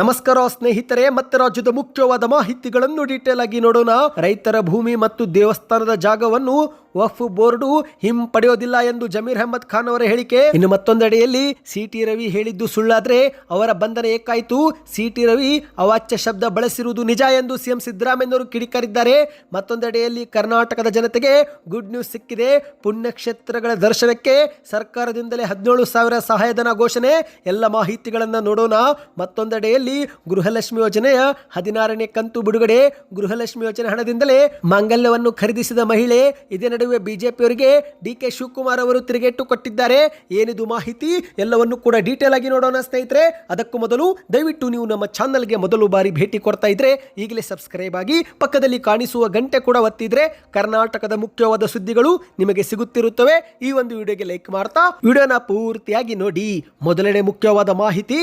ನಮಸ್ಕಾರ ಸ್ನೇಹಿತರೆ, ಮತ್ತೆ ರಾಜ್ಯದ ಮುಖ್ಯವಾದ ಮಾಹಿತಿಗಳನ್ನು ಡೀಟೇಲ್ ಆಗಿ ನೋಡೋಣ. ರೈತರ ಭೂಮಿ ಮತ್ತು ದೇವಸ್ಥಾನದ ಜಾಗವನ್ನು ವಫ್ ಬೋರ್ಡು ಹಿಂಪಡೆಯೋದಿಲ್ಲ ಎಂದು ಜಮೀರ್ ಅಹಮದ್ ಖಾನ್ ಅವರ ಹೇಳಿಕೆ. ಇನ್ನು ಮತ್ತೊಂದೆಡೆಯಲ್ಲಿ ಸಿಟಿ ರವಿ ಹೇಳಿದ್ದು ಸುಳ್ಳಾದ್ರೆ ಅವರ ಬಂಧನ ಏಕಾಯಿತು. ಸಿಟಿ ರವಿ ಅವಾಚ್ಯ ಶಬ್ದ ಬಳಸಿರುವುದು ನಿಜ ಎಂದು ಸಿಎಂ ಸಿದ್ದರಾಮಯ್ಯನವರು ಕಿಡಿಕಾರಿದ್ದಾರೆ. ಮತ್ತೊಂದೆಡೆಯಲ್ಲಿ ಕರ್ನಾಟಕದ ಜನತೆಗೆ ಗುಡ್ ನ್ಯೂಸ್ ಸಿಕ್ಕಿದೆ. ಪುಣ್ಯಕ್ಷೇತ್ರಗಳ ದರ್ಶನಕ್ಕೆ ಸರ್ಕಾರದಿಂದಲೇ ಹದಿನೇಳು ಸಾವಿರ ಸಹಾಯಧನ ಘೋಷಣೆ. ಎಲ್ಲ ಮಾಹಿತಿಗಳನ್ನು ನೋಡೋಣ. ಮತ್ತೊಂದೆಡೆಯಲ್ಲಿ ಗೃಹಲಕ್ಷ್ಮಿ ಯೋಜನೆಯ ಹದಿನಾರನೇ ಕಂತು ಬಿಡುಗಡೆ. ಗೃಹಲಕ್ಷ್ಮಿ ಯೋಜನೆ ಹಣದಿಂದಲೇ ಮಾಂಗಲ್ಯವನ್ನು ಖರೀದಿಸಿದ ಮಹಿಳೆ. ಇದೇ ನಡುವೆ ಬಿಜೆಪಿಯವರಿಗೆ ಡಿ ಕೆ ಶಿವಕುಮಾರ್ ಅವರು ತಿರುಗೇಟು ಕೊಟ್ಟಿದ್ದಾರೆ. ಏನಿದು ಮಾಹಿತಿ? ಎಲ್ಲವನ್ನು ಕೂಡ ಡೀಟೇಲ್ ಆಗಿ ನೋಡೋಣ ಸ್ನೇಹಿತರೆ. ಅದಕ್ಕೂ ಮೊದಲು ದಯವಿಟ್ಟು ನೀವು ನಮ್ಮ ಚಾನಲ್ಗೆ ಮೊದಲು ಬಾರಿ ಭೇಟಿ ಕೊಡ್ತಾ ಇದ್ರೆ ಈಗಲೇ ಸಬ್ಸ್ಕ್ರೈಬ್ ಆಗಿ ಪಕ್ಕದಲ್ಲಿ ಕಾಣಿಸುವ ಗಂಟೆ ಕೂಡ ಒತ್ತಿದ್ರೆ ಕರ್ನಾಟಕದ ಮುಖ್ಯವಾದ ಸುದ್ದಿಗಳು ನಿಮಗೆ ಸಿಗುತ್ತಿರುತ್ತವೆ. ಈ ಒಂದು ವಿಡಿಯೋಗೆ ಲೈಕ್ ಮಾಡ್ತಾ, ವಿಡಿಯೋನ ಪೂರ್ತಿಯಾಗಿ ನೋಡಿ. ಮೊದಲನೇ ಮುಖ್ಯವಾದ ಮಾಹಿತಿ.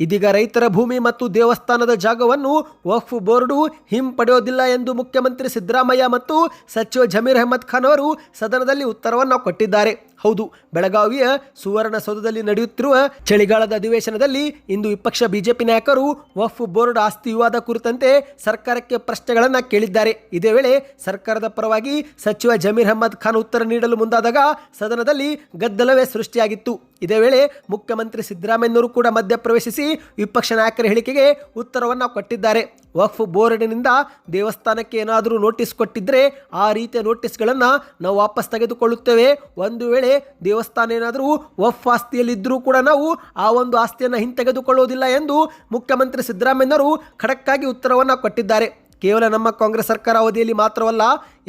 ಇದೀಗ ರೈತರ ಭೂಮಿ ಮತ್ತು ದೇವಸ್ಥಾನದ ಜಾಗವನ್ನು ವಕ್ಫ್ ಬೋರ್ಡು ಹಿಂಪಡೆಯೋದಿಲ್ಲ ಎಂದು ಮುಖ್ಯಮಂತ್ರಿ ಸಿದ್ದರಾಮಯ್ಯ ಮತ್ತು ಸಚಿವ ಜಮೀರ್ ಅಹಮದ್ ಖಾನ್ ಅವರು ಸದನದಲ್ಲಿ ಉತ್ತರವನ್ನು ಕೊಟ್ಟಿದ್ದಾರೆ. ಹೌದು, ಬೆಳಗಾವಿಯ ಸುವರ್ಣಸೌಧದಲ್ಲಿ ನಡೆಯುತ್ತಿರುವ ಚಳಿಗಾಲದ ಅಧಿವೇಶನದಲ್ಲಿ ಇಂದು ವಿಪಕ್ಷ ಬಿಜೆಪಿ ನಾಯಕರು ವಫ್ ಬೋರ್ಡ್ ಆಸ್ತಿ ವಿವಾದ ಕುರಿತಂತೆ ಸರ್ಕಾರಕ್ಕೆ ಪ್ರಶ್ನೆಗಳನ್ನು ಕೇಳಿದ್ದಾರೆ. ಇದೇ ವೇಳೆ ಸರ್ಕಾರದ ಪರವಾಗಿ ಸಚಿವ ಜಮೀರ್ ಅಹಮದ್ ಖಾನ್ ಉತ್ತರ ನೀಡಲು ಮುಂದಾದಾಗ ಸದನದಲ್ಲಿ ಗದ್ದಲವೇ ಸೃಷ್ಟಿಯಾಗಿತ್ತು. ಇದೇ ವೇಳೆ ಮುಖ್ಯಮಂತ್ರಿ ಸಿದ್ದರಾಮಯ್ಯನವರು ಕೂಡ ಮಧ್ಯಪ್ರವೇಶಿಸಿ ವಿಪಕ್ಷ ನಾಯಕರ ಹೇಳಿಕೆಗೆ ಉತ್ತರವನ್ನು ಕೊಟ್ಟಿದ್ದಾರೆ. ವಕ್ಫ್ ಬೋರ್ಡಿನಿಂದ ದೇವಸ್ಥಾನಕ್ಕೆ ಏನಾದರೂ ನೋಟಿಸ್ ಕೊಟ್ಟಿದ್ದರೆ ಆ ರೀತಿಯ ನೋಟಿಸ್ಗಳನ್ನು ನಾವು ವಾಪಸ್ ತೆಗೆದುಕೊಳ್ಳುತ್ತೇವೆ. ಒಂದು ವೇಳೆ ದೇವಸ್ಥಾನ ಏನಾದರೂ ವಫ್ ಆಸ್ತಿಯಲ್ಲಿದ್ದರೂ ಕೂಡ ನಾವು ಆ ಒಂದು ಆಸ್ತಿಯನ್ನು ಹಿಂತೆಗೆದುಕೊಳ್ಳುವುದಿಲ್ಲ ಎಂದು ಮುಖ್ಯಮಂತ್ರಿ ಸಿದ್ದರಾಮಯ್ಯನವರು ಖಡಕ್ಕಾಗಿ ಉತ್ತರವನ್ನು ಕೊಟ್ಟಿದ್ದಾರೆ. ಕೇವಲ ನಮ್ಮ ಕಾಂಗ್ರೆಸ್ ಸರ್ಕಾರ ಅವಧಿಯಲ್ಲಿ ಮಾತ್ರವಲ್ಲ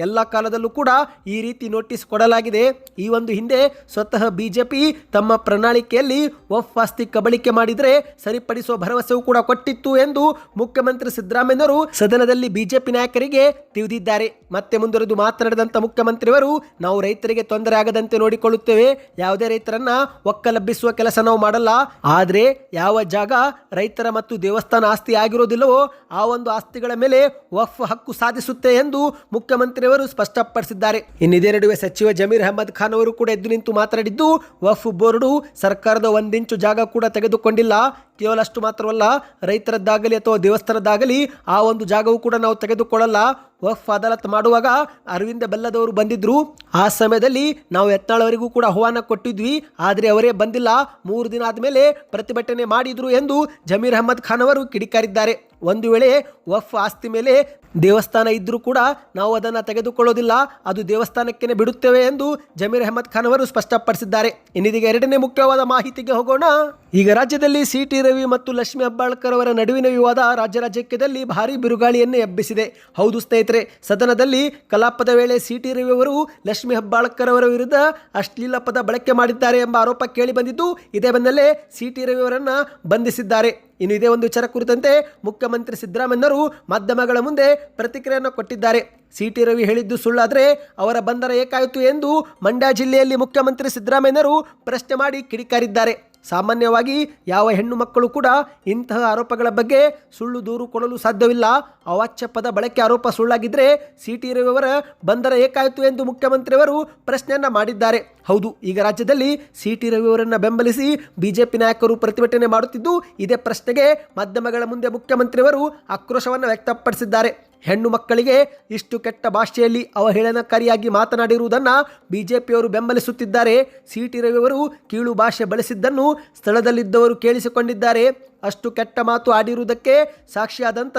ಎಲ್ಲ ಕಾಲದಲ್ಲೂ ಕೂಡ ಈ ರೀತಿ ನೋಟಿಸ್ ಕೊಡಲಾಗಿದೆ. ಈ ಒಂದು ಹಿಂದೆ ಸ್ವತಃ ಬಿಜೆಪಿ ತಮ್ಮ ಪ್ರಣಾಳಿಕೆಯಲ್ಲಿ ಒಫ್ ಆಸ್ತಿ ಕಬಳಿಕೆ ಮಾಡಿದರೆ ಸರಿಪಡಿಸುವ ಭರವಸೆಯೂ ಕೂಡ ಕೊಟ್ಟಿತ್ತು ಎಂದು ಮುಖ್ಯಮಂತ್ರಿ ಸಿದ್ದರಾಮಯ್ಯನವರು ಸದನದಲ್ಲಿ ಬಿಜೆಪಿ ನಾಯಕರಿಗೆ ತಿಳಿದಿದ್ದಾರೆ. ಮತ್ತೆ ಮುಂದುವರೆದು ಮಾತನಾಡಿದಂಥ ಮುಖ್ಯಮಂತ್ರಿಯವರು, ನಾವು ರೈತರಿಗೆ ತೊಂದರೆ ಆಗದಂತೆ ನೋಡಿಕೊಳ್ಳುತ್ತೇವೆ. ಯಾವುದೇ ರೈತರನ್ನ ಒಕ್ಕಲಬ್ಬಿಸುವ ಕೆಲಸ ನಾವು ಮಾಡಲ್ಲ. ಆದರೆ ಯಾವ ಜಾಗ ರೈತರ ಮತ್ತು ದೇವಸ್ಥಾನ ಆಸ್ತಿ ಆಗಿರೋದಿಲ್ಲವೋ, ಆ ಒಂದು ಆಸ್ತಿಗಳ ಮೇಲೆ ವಫ್ ಹಕ್ಕು ಸಾಧಿಸುತ್ತೆ ಎಂದು ಮುಖ್ಯಮಂತ್ರಿಯವರು ಸ್ಪಷ್ಟಪಡಿಸಿದ್ದಾರೆ. ಇನ್ನಿದೇ ನಡುವೆ ಸಚಿವ ಜಮೀರ್ ಅಹಮದ್ ಖಾನ್ ಅವರು ಕೂಡ ಎದ್ದು ನಿಂತು ಮಾತನಾಡಿದ್ದು, ವಫ್ ಬೋರ್ಡು ಸರ್ಕಾರದ ಒಂದಿಂಚು ಜಾಗ ಕೂಡ ತೆಗೆದುಕೊಂಡಿಲ್ಲ. ಕೇವಲ ಅಷ್ಟು ಮಾತ್ರವಲ್ಲ, ರೈತರದ್ದಾಗಲಿ ಅಥವಾ ದೇವಸ್ಥಾನದ್ದಾಗಲಿ ಆ ಒಂದು ಜಾಗವು ಕೂಡ ನಾವು ತೆಗೆದುಕೊಳ್ಳಲ್ಲ. ವಫ್ ಅದಾಲತ್ ಮಾಡುವಾಗ ಅರವಿಂದ ಬೆಲ್ಲದವರು ಬಂದಿದ್ರು. ಆ ಸಮಯದಲ್ಲಿ ನಾವು ಎತ್ತಾಳವರಿಗೂ ಕೂಡ ಆಹ್ವಾನ ಕೊಟ್ಟಿದ್ವಿ, ಆದರೆ ಅವರೇ ಬಂದಿಲ್ಲ. ಮೂರು ದಿನ ಆದಮೇಲೆ ಪ್ರತಿಭಟನೆ ಮಾಡಿದ್ರು ಎಂದು ಜಮೀರ್ ಅಹಮದ್ ಖಾನ್ ಅವರು ಕಿಡಿಕಾರಿದ್ದಾರೆ. ಒಂದು ವೇಳೆ ವಫ್ ಆಸ್ತಿ ಮೇಲೆ ದೇವಸ್ಥಾನ ಇದ್ದರೂ ಕೂಡ ನಾವು ಅದನ್ನು ತೆಗೆದುಕೊಳ್ಳೋದಿಲ್ಲ. ಅದು ದೇವಸ್ಥಾನಕ್ಕೇನೆ ಬಿಡುತ್ತೇವೆ ಎಂದು ಜಮೀರ್ ಅಹಮದ್ ಖಾನ್ ಅವರು ಸ್ಪಷ್ಟಪಡಿಸಿದ್ದಾರೆ. ಇನ್ನಿದೀಗ ಎರಡನೇ ಮುಖ್ಯವಾದ ಮಾಹಿತಿಗೆ ಹೋಗೋಣ. ಈಗ ರಾಜ್ಯದಲ್ಲಿ ಸಿ ಟಿ ರವಿ ಮತ್ತು ಲಕ್ಷ್ಮಿ ಹೆಬ್ಬಾಳ್ಕರ್ ಅವರ ನಡುವಿನ ವಿವಾದ ರಾಜ್ಯ ರಾಜಕೀಯದಲ್ಲಿ ಭಾರಿ ಬಿರುಗಾಳಿಯನ್ನೇ ಎಬ್ಬಿಸಿದೆ. ಹೌದು ಸ್ನೇಹಿತರೆ, ಸದನದಲ್ಲಿ ಕಲಾಪದ ವೇಳೆ ಸಿ ಟಿ ರವಿ ಅವರು ಲಕ್ಷ್ಮಿ ಹೆಬ್ಬಾಳ್ಕರ್ ಅವರ ವಿರುದ್ಧ ಅಶ್ಲೀಲ ಪದ ಬಳಕೆ ಮಾಡಿದ್ದಾರೆ ಎಂಬ ಆರೋಪ ಕೇಳಿ ಬಂದಿದ್ದು, ಇದೇ ಬೆನ್ನಲ್ಲೇ ಸಿ ಟಿ ರವಿ ಅವರನ್ನು ಬಂಧಿಸಿದ್ದಾರೆ. ಇನ್ನು ಇದೇ ಒಂದು ವಿಚಾರ ಕುರಿತಂತೆ ಮುಖ್ಯಮಂತ್ರಿ ಸಿದ್ದರಾಮಯ್ಯನವರು ಮಾಧ್ಯಮಗಳ ಮುಂದೆ ಪ್ರತಿಕ್ರಿಯೆಯನ್ನು ಕೊಟ್ಟಿದ್ದಾರೆ. ಸಿ ಟಿ ರವಿ ಹೇಳಿದ್ದು ಸುಳ್ಳಾದರೆ ಅವರ ಬಂಧನ ಏಕಾಯಿತು ಎಂದು ಮಂಡ್ಯ ಜಿಲ್ಲೆಯಲ್ಲಿ ಮುಖ್ಯಮಂತ್ರಿ ಸಿದ್ದರಾಮಯ್ಯನವರು ಪ್ರಶ್ನೆ ಮಾಡಿ ಕಿಡಿಕಾರಿದ್ದಾರೆ. ಸಾಮಾನ್ಯವಾಗಿ ಯಾವ ಹೆಣ್ಣು ಮಕ್ಕಳು ಕೂಡ ಇಂತಹ ಆರೋಪಗಳ ಬಗ್ಗೆ ಸುಳ್ಳು ದೂರು ಕೊಡಲು ಸಾಧ್ಯವಿಲ್ಲ. ಅವಾಚ್ಯ ಪದ ಬಳಕೆ ಆರೋಪ ಸುಳ್ಳಾಗಿದ್ದರೆ ಸಿ ಟಿ ರವಿಯವರ ಬಂಧನ ಏಕಾಯಿತು ಎಂದು ಮುಖ್ಯಮಂತ್ರಿಯವರು ಪ್ರಶ್ನೆಯನ್ನ ಮಾಡಿದ್ದಾರೆ. ಹೌದು, ಈಗ ರಾಜ್ಯದಲ್ಲಿ ಸಿ ಟಿ ರವಿಯವರನ್ನು ಬೆಂಬಲಿಸಿ ಬಿಜೆಪಿ ನಾಯಕರು ಪ್ರತಿಭಟನೆ ಮಾಡುತ್ತಿದ್ದು, ಇದೇ ಪ್ರಶ್ನೆಗೆ ಮಾಧ್ಯಮಗಳ ಮುಂದೆ ಮುಖ್ಯಮಂತ್ರಿಯವರು ಆಕ್ರೋಶವನ್ನು ವ್ಯಕ್ತಪಡಿಸಿದ್ದಾರೆ. ಹೆಣ್ಣು ಮಕ್ಕಳಿಗೆ ಇಷ್ಟು ಕೆಟ್ಟ ಭಾಷೆಯಲ್ಲಿ ಅವಹೇಳನಕಾರಿಯಾಗಿ ಮಾತನಾಡಿರುವುದನ್ನು ಬಿಜೆಪಿಯವರು ಬೆಂಬಲಿಸುತ್ತಿದ್ದಾರೆ. ಸಿ ಟಿ ರವಿಯವರು ಕೀಳು ಭಾಷೆ ಬಳಸಿದ್ದನ್ನು ಸ್ಥಳದಲ್ಲಿದ್ದವರು ಕೇಳಿಸಿಕೊಂಡಿದ್ದಾರೆ. ಅಷ್ಟು ಕೆಟ್ಟ ಮಾತು ಆಡಿರುವುದಕ್ಕೆ ಸಾಕ್ಷಿಯಾದಂಥ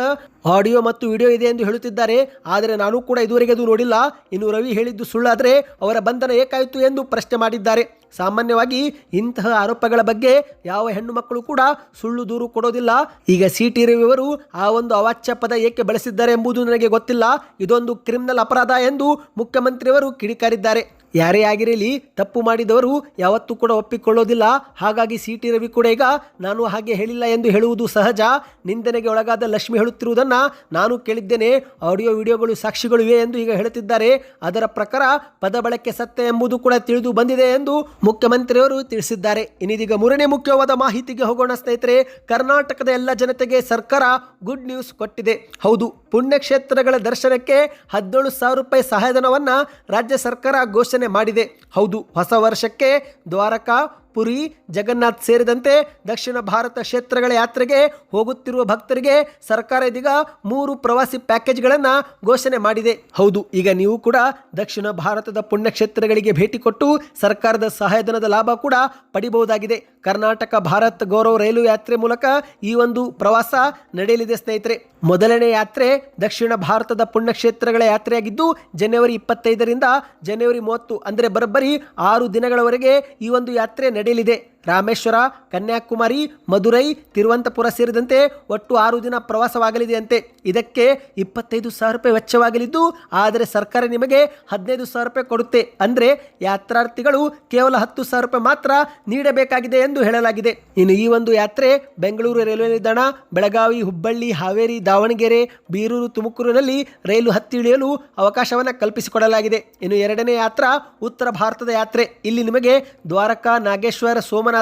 ಆಡಿಯೋ ಮತ್ತು ವಿಡಿಯೋ ಇದೆ ಎಂದು ಹೇಳುತ್ತಿದ್ದಾರೆ. ಆದರೆ ನಾನು ಕೂಡ ಇದುವರೆಗೆ ಅದು ನೋಡಿಲ್ಲ. ಇನ್ನು ರವಿ ಹೇಳಿದ್ದು ಸುಳ್ಳಾದರೆ ಅವರ ಬಂಧನ ಏಕಾಯಿತು ಎಂದು ಪ್ರಶ್ನೆ ಮಾಡಿದ್ದಾರೆ. ಸಾಮಾನ್ಯವಾಗಿ ಇಂತಹ ಆರೋಪಗಳ ಬಗ್ಗೆ ಯಾವ ಹೆಣ್ಣು ಮಕ್ಕಳು ಕೂಡ ಸುಳ್ಳು ದೂರು ಕೊಡೋದಿಲ್ಲ. ಈಗ ಸಿ ಟಿ ರವಿಯವರು ಆ ಒಂದು ಅವಾಚ್ಯ ಪದ ಏಕೆ ಬಳಸಿದ್ದಾರೆ ಎಂಬುದು ನನಗೆ ಗೊತ್ತಿಲ್ಲ. ಇದೊಂದು ಕ್ರಿಮಿನಲ್ ಅಪರಾಧ ಎಂದು ಮುಖ್ಯಮಂತ್ರಿಯವರು ಕಿಡಿಕಾರಿದ್ದಾರೆ. ಯಾರೇ ಆಗಿರಲಿ, ತಪ್ಪು ಮಾಡಿದವರು ಯಾವತ್ತೂ ಕೂಡ ಒಪ್ಪಿಕೊಳ್ಳೋದಿಲ್ಲ. ಹಾಗಾಗಿ ಸಿ ಟಿ ರವಿ ಕೂಡ ಈಗ ನಾನು ಹಾಗೆ ಹೇಳಿಲ್ಲ ಎಂದು ಹೇಳುವುದು ಸಹಜ. ನಿಂದನೆಗೆ ಒಳಗಾದ ಲಕ್ಷ್ಮಿ ಹೇಳುತ್ತಿರುವುದನ್ನು ನಾನು ಕೇಳಿದ್ದೇನೆ. ಆಡಿಯೋ ವಿಡಿಯೋಗಳು ಸಾಕ್ಷಿಗಳು ಇವೆ ಎಂದು ಈಗ ಹೇಳುತ್ತಿದ್ದಾರೆ. ಅದರ ಪ್ರಕಾರ ಪದ ಬಳಕೆ ಸತ್ಯ ಎಂಬುದು ಕೂಡ ತಿಳಿದು ಬಂದಿದೆ ಎಂದು ಮುಖ್ಯಮಂತ್ರಿಯವರು ತಿಳಿಸಿದ್ದಾರೆ. ಇನ್ನಿದೀಗ ಮೂರನೇ ಮುಖ್ಯವಾದ ಮಾಹಿತಿಗೆ ಹೋಗೋಣ ಸ್ನೇಹಿತರೆ. ಕರ್ನಾಟಕದ ಎಲ್ಲ ಜನತೆಗೆ ಸರ್ಕಾರ ಗುಡ್ ನ್ಯೂಸ್ ಕೊಟ್ಟಿದೆ. ಹೌದು, ಪುಣ್ಯಕ್ಷೇತ್ರಗಳ ದರ್ಶನಕ್ಕೆ ಹದಿನೇಳು ಸಾವಿರ ರೂಪಾಯಿ ಸಹಾಯಧನವನ್ನು ರಾಜ್ಯ ಸರ್ಕಾರ ಘೋಷಣೆ ಮಾಡಿದೆ. ಹೌದು ಹೊಸ ವರ್ಷಕ್ಕೆ ದ್ವಾರಕಾ ಪುರಿ, ಜಗನ್ನಾಥ್ ಸೇರಿದಂತೆ ದಕ್ಷಿಣ ಭಾರತ ಕ್ಷೇತ್ರಗಳ ಯಾತ್ರೆಗೆ ಹೋಗುತ್ತಿರುವ ಭಕ್ತರಿಗೆ ಸರ್ಕಾರ ಇದೀಗ ಮೂರು ಪ್ರವಾಸಿ ಪ್ಯಾಕೇಜ್ಗಳನ್ನು ಘೋಷಣೆ ಮಾಡಿದೆ. ಹೌದು, ಈಗ ನೀವು ಕೂಡ ದಕ್ಷಿಣ ಭಾರತದ ಪುಣ್ಯಕ್ಷೇತ್ರಗಳಿಗೆ ಭೇಟಿ ಕೊಟ್ಟು ಸರ್ಕಾರದ ಸಹಾಯಧನದ ಲಾಭ ಕೂಡ ಪಡಿಬಹುದಾಗಿದೆ. ಕರ್ನಾಟಕ ಭಾರತ್ ಗೌರವ ರೈಲು ಯಾತ್ರೆ ಮೂಲಕ ಈ ಒಂದು ಪ್ರವಾಸ ನಡೆಯಲಿದೆ ಸ್ನೇಹಿತರೆ. ಮೊದಲನೇ ಯಾತ್ರೆ ದಕ್ಷಿಣ ಭಾರತದ ಪುಣ್ಯಕ್ಷೇತ್ರಗಳ ಯಾತ್ರೆಯಾಗಿದ್ದು, ಜನವರಿ ಇಪ್ಪತ್ತೈದರಿಂದ ಜನವರಿ ಮೂವತ್ತು, ಅಂದರೆ ಬರಬ್ಬರಿ ಆರು ದಿನಗಳವರೆಗೆ ಈ ಒಂದು ಯಾತ್ರೆ ನಡೆಯಲಿದೆ. ನಡೆಯಲಿದೆ ರಾಮೇಶ್ವರ, ಕನ್ಯಾಕುಮಾರಿ, ಮಧುರೈ, ತಿರುವಂತಪುರ ಸೇರಿದಂತೆ ಒಟ್ಟು ಆರು ದಿನ ಪ್ರವಾಸವಾಗಲಿದೆಯಂತೆ. ಇದಕ್ಕೆ ಇಪ್ಪತ್ತೈದು ಸಾವಿರ ರೂಪಾಯಿ ವೆಚ್ಚವಾಗಲಿದ್ದು, ಆದರೆ ಸರ್ಕಾರ ನಿಮಗೆ ಹದಿನೈದು ಸಾವಿರ ರೂಪಾಯಿ ಕೊಡುತ್ತೆ. ಅಂದರೆ ಯಾತ್ರಾರ್ಥಿಗಳು ಕೇವಲ ಹತ್ತು ಸಾವಿರ ರೂಪಾಯಿ ಮಾತ್ರ ನೀಡಬೇಕಾಗಿದೆ ಎಂದು ಹೇಳಲಾಗಿದೆ. ಇನ್ನು ಈ ಒಂದು ಯಾತ್ರೆ ಬೆಂಗಳೂರು ರೈಲ್ವೆ ನಿಲ್ದಾಣ, ಬೆಳಗಾವಿ, ಹುಬ್ಬಳ್ಳಿ, ಹಾವೇರಿ, ದಾವಣಗೆರೆ, ಬೀರೂರು, ತುಮಕೂರಿನಲ್ಲಿ ರೈಲು ಹತ್ತಿ ಇಳಿಯಲು ಅವಕಾಶವನ್ನು ಕಲ್ಪಿಸಿಕೊಡಲಾಗಿದೆ. ಇನ್ನು ಎರಡನೇ ಯಾತ್ರಾ ಉತ್ತರ ಭಾರತದ ಯಾತ್ರೆ. ಇಲ್ಲಿ ನಿಮಗೆ ದ್ವಾರಕಾ, ನಾಗೇಶ್ವರ, ಸೋಮನಾಥ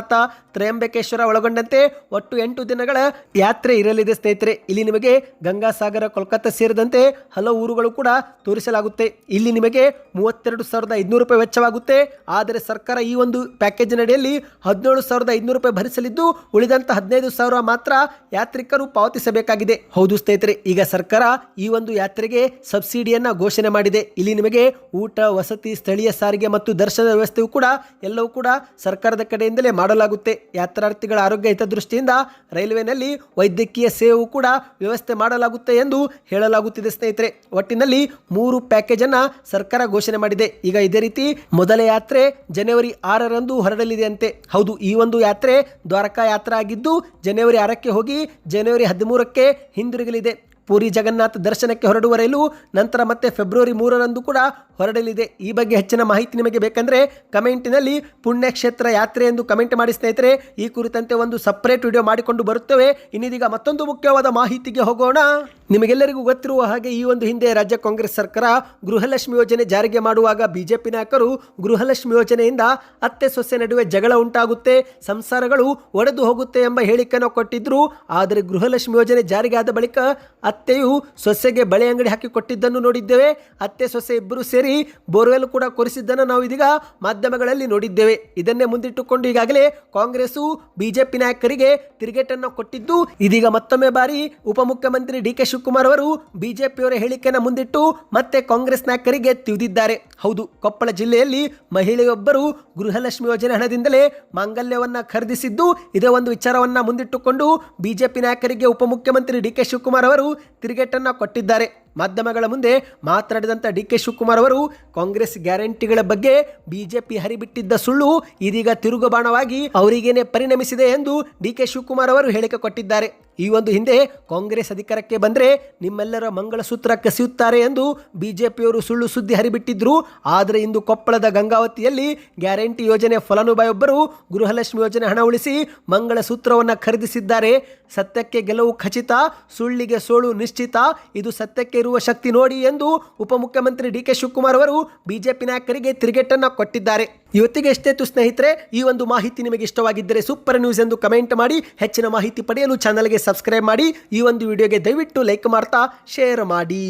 ತ್ರಯಂಬಕೇಶ್ವರ ಒಳಗೊಂಡಂತೆ ಒಟ್ಟು ಎಂಟು ದಿನಗಳ ಯಾತ್ರೆ ಇರಲಿದೆ ಸ್ನೇಹಿತರೆ. ಇಲ್ಲಿ ನಿಮಗೆ ಗಂಗಾಸಾಗರ, ಕೋಲ್ಕತ್ತಾ ಸೇರಿದಂತೆ ಹಲವು ಊರುಗಳು ಕೂಡ ತೋರಿಸಲಾಗುತ್ತೆ. ಇಲ್ಲಿ ನಿಮಗೆ ಮೂವತ್ತೆರಡು ಸಾವಿರದ ಐದುನೂರು ರೂಪಾಯಿ ವೆಚ್ಚವಾಗುತ್ತೆ. ಆದರೆ ಸರ್ಕಾರ ಈ ಒಂದು ಪ್ಯಾಕೇಜ್ ನಡಿಯಲ್ಲಿ ಹದಿನೇಳು ಸಾವಿರದ ಐದುನೂರು ರೂಪಾಯಿ ಭರಿಸಲಿದ್ದು, ಉಳಿದಂತ ಹದಿನೈದು ಸಾವಿರ ಮಾತ್ರ ಯಾತ್ರಿಕರು ಪಾವತಿಸಬೇಕಾಗಿದೆ. ಹೌದು ಸ್ನೇಹಿತರೆ, ಈಗ ಸರ್ಕಾರ ಈ ಒಂದು ಯಾತ್ರೆಗೆ ಸಬ್ಸಿಡಿಯನ್ನ ಘೋಷಣೆ ಮಾಡಿದೆ. ಇಲ್ಲಿ ನಿಮಗೆ ಊಟ, ವಸತಿ, ಸ್ಥಳೀಯ ಸಾರಿಗೆ ಮತ್ತು ದರ್ಶನ ವ್ಯವಸ್ಥೆಯು ಕೂಡ ಎಲ್ಲವೂ ಕೂಡ ಸರ್ಕಾರದ ಕಡೆಯಿಂದಲೇ ಮಾಡಲಾಗುತ್ತೆ. ಯಾತ್ರಾರ್ಥಿಗಳ ಆರೋಗ್ಯ ಹಿತದೃಷ್ಟಿಯಿಂದ ರೈಲ್ವೆನಲ್ಲಿ ವೈದ್ಯಕೀಯ ಸೇವೆ ಕೂಡ ವ್ಯವಸ್ಥೆ ಮಾಡಲಾಗುತ್ತೆ ಎಂದು ಹೇಳಲಾಗುತ್ತಿದೆ ಸ್ನೇಹಿತರೆ. ಒಟ್ಟಿನಲ್ಲಿ ಮೂರು ಪ್ಯಾಕೇಜ್ ಅನ್ನ ಸರ್ಕಾರ ಘೋಷಣೆ ಮಾಡಿದೆ. ಈಗ ಇದೇ ರೀತಿ ಮೊದಲ ಯಾತ್ರೆ ಜನವರಿ ಆರರಂದು ಹೊರಡಲಿದೆ ಅಂತೆ ಹೌದು, ಈ ಒಂದು ಯಾತ್ರೆ ದ್ವಾರಕಾ ಯಾತ್ರೆ ಆಗಿದ್ದು, ಜನವರಿ ಆರಕ್ಕೆ ಹೋಗಿ ಜನವರಿ ಹದಿಮೂರಕ್ಕೆ ಹಿಂದಿರುಗಲಿದೆ. ಪೂರಿ ಜಗನ್ನಾಥ ದರ್ಶನಕ್ಕೆ ಹೊರಡುವ ರೈಲು ನಂತರ ಮತ್ತೆ ಫೆಬ್ರವರಿ ಮೂರರಂದು ಕೂಡ ಹೊರಡಲಿದೆ. ಈ ಬಗ್ಗೆ ಹೆಚ್ಚಿನ ಮಾಹಿತಿ ನಿಮಗೆ ಬೇಕಂದರೆ ಕಮೆಂಟಿನಲ್ಲಿ ಪುಣ್ಯಕ್ಷೇತ್ರ ಯಾತ್ರೆ ಎಂದು ಕಮೆಂಟ್ ಮಾಡಿ ಸ್ನೇಹಿತರೆ. ಈ ಕುರಿತಂತೆ ಒಂದು ಸಪ್ರೇಟ್ ವಿಡಿಯೋ ಮಾಡಿಕೊಂಡು ಬರುತ್ತೇವೆ. ಇನ್ನಿದೀಗ ಮತ್ತೊಂದು ಮುಖ್ಯವಾದ ಮಾಹಿತಿಗೆ ಹೋಗೋಣ. ನಿಮಗೆಲ್ಲರಿಗೂ ಗೊತ್ತಿರುವ ಹಾಗೆ ಈ ಒಂದು ಹಿಂದೆ ರಾಜ್ಯ ಕಾಂಗ್ರೆಸ್ ಸರ್ಕಾರ ಗೃಹಲಕ್ಷ್ಮಿ ಯೋಜನೆ ಜಾರಿಗೆ ಮಾಡುವಾಗ ಬಿಜೆಪಿ ನಾಯಕರು ಗೃಹಲಕ್ಷ್ಮಿ ಯೋಜನೆಯಿಂದ ಅತ್ತೆ ಸೊಸೆ ನಡುವೆ ಜಗಳ ಉಂಟಾಗುತ್ತೆ, ಸಂಸಾರಗಳು ಒಡೆದು ಹೋಗುತ್ತೆ ಎಂಬ ಹೇಳಿಕೆಯನ್ನು ಕೊಟ್ಟಿದ್ರು. ಆದರೆ ಗೃಹಲಕ್ಷ್ಮಿ ಯೋಜನೆ ಜಾರಿಗೆ ಆದ ಬಳಿಕ ಅತ್ತೆಯು ಸೊಸೆಗೆ ಬಳೆ ಅಂಗಡಿ ಹಾಕಿ ಕೊಟ್ಟಿದ್ದನ್ನು ನೋಡಿದ್ದೇವೆ. ಅತ್ತೆ, ಸೊಸೆ ಇಬ್ಬರು ಸೇರಿ ಬೋರ್ವೆಲ್ ಕೂಡ ಕೊರೆಸಿದ್ದನ್ನು ನಾವು ಇದೀಗ ಮಾಧ್ಯಮಗಳಲ್ಲಿ ನೋಡಿದ್ದೇವೆ. ಇದನ್ನೇ ಮುಂದಿಟ್ಟುಕೊಂಡು ಈಗಾಗಲೇ ಕಾಂಗ್ರೆಸ್ಸು ಬಿಜೆಪಿ ನಾಯಕರಿಗೆ ತಿರುಗೇಟನ್ನು ಕೊಟ್ಟಿದ್ದು, ಇದೀಗ ಮತ್ತೊಮ್ಮೆ ಬಾರಿ ಉಪಮುಖ್ಯಮಂತ್ರಿ ಡಿ ಕೆ ಶಿವಕುಮಾರ್ ಅವರು ಬಿಜೆಪಿಯವರ ಹೇಳಿಕೆಯನ್ನು ಮುಂದಿಟ್ಟು ಮತ್ತೆ ಕಾಂಗ್ರೆಸ್ ನಾಯಕರಿಗೆ ತಿಳಿದಿದ್ದಾರೆ ಹೌದು, ಕೊಪ್ಪಳ ಜಿಲ್ಲೆಯಲ್ಲಿ ಮಹಿಳೆಯೊಬ್ಬರು ಗೃಹಲಕ್ಷ್ಮಿ ಯೋಜನೆ ಹಣದಿಂದಲೇ ಮಾಂಗಲ್ಯವನ್ನು ಖರೀದಿಸಿದ್ದು, ಇದೇ ಒಂದು ವಿಚಾರವನ್ನು ಮುಂದಿಟ್ಟುಕೊಂಡು ಬಿಜೆಪಿ ನಾಯಕರಿಗೆ ಉಪಮುಖ್ಯಮಂತ್ರಿ ಡಿ ಕೆ ಶಿವಕುಮಾರ್ ಅವರು ತಿರುಗೇಟನ್ನ ಕೊಟ್ಟಿದ್ದಾರೆ. ಮಾಧ್ಯಮಗಳ ಮುಂದೆ ಮಾತನಾಡಿದಂಥ ಡಿ ಕೆ ಶಿವಕುಮಾರ್ ಅವರು, ಕಾಂಗ್ರೆಸ್ ಗ್ಯಾರಂಟಿಗಳ ಬಗ್ಗೆ ಬಿಜೆಪಿ ಹರಿಬಿಟ್ಟಿದ್ದ ಸುಳ್ಳು ಇದೀಗ ತಿರುಗುಬಾಣವಾಗಿ ಅವರಿಗೇನೆ ಪರಿಣಮಿಸಿದೆ ಎಂದು ಡಿ ಕೆ ಶಿವಕುಮಾರ್ ಅವರು ಹೇಳಿಕೆ ಕೊಟ್ಟಿದ್ದಾರೆ. ಈ ಒಂದು ಹಿಂದೆ ಕಾಂಗ್ರೆಸ್ ಅಧಿಕಾರಕ್ಕೆ ಬಂದರೆ ನಿಮ್ಮೆಲ್ಲರ ಮಂಗಳಸೂತ್ರ ಕಸಿಯುತ್ತಾರೆ ಎಂದು ಬಿಜೆಪಿಯವರು ಸುಳ್ಳು ಸುದ್ದಿ ಹರಿಬಿಟ್ಟಿದ್ರು. ಆದರೆ ಇಂದು ಕೊಪ್ಪಳದ ಗಂಗಾವತಿಯಲ್ಲಿ ಗ್ಯಾರಂಟಿ ಯೋಜನೆ ಫಲಾನುಭವಿಯೊಬ್ಬರು ಗೃಹಲಕ್ಷ್ಮಿ ಯೋಜನೆ ಹಣ ಉಳಿಸಿ ಮಂಗಳಸೂತ್ರವನ್ನು ಖರೀದಿಸಿದ್ದಾರೆ. ಸತ್ಯಕ್ಕೆ ಗೆಲುವು ಖಚಿತ, ಸುಳ್ಳಿಗೆ ಸೋಳು ನಿಶ್ಚಿತ, ಇದು ಸತ್ಯಕ್ಕೆ ಇರುವ ಶಕ್ತಿ ನೋಡಿ ಎಂದು ಉಪಮುಖ್ಯಮಂತ್ರಿ ಡಿ ಕೆ ಶಿವಕುಮಾರ್ ಅವರು ಬಿಜೆಪಿ ನಾಯಕರಿಗೆ ತಿರುಗೇಟನ್ನು ಕೊಟ್ಟಿದ್ದಾರೆ. ಇವತ್ತಿಗೆ ಎಷ್ಟೇತು ಸ್ನೇಹಿತರೆ, ಈ ಒಂದು ಮಾಹಿತಿ ನಿಮಗೆ ಇಷ್ಟವಾಗಿದ್ದರೆ ಸೂಪರ್ ನ್ಯೂಸ್ ಎಂದು ಕಮೆಂಟ್ ಮಾಡಿ, ಹೆಚ್ಚಿನ ಮಾಹಿತಿ ಪಡೆಯಲು ಚಾನಲ್ಗೆ ಸಬ್ಸ್ಕ್ರೈಬ್ ಮಾಡಿ, ಈ ಒಂದು ವಿಡಿಯೋಗೆ ದಯವಿಟ್ಟು ಲೈಕ್ ಮಾಡ್ತಾ, ಶೇರ್ ಮಾಡಿ.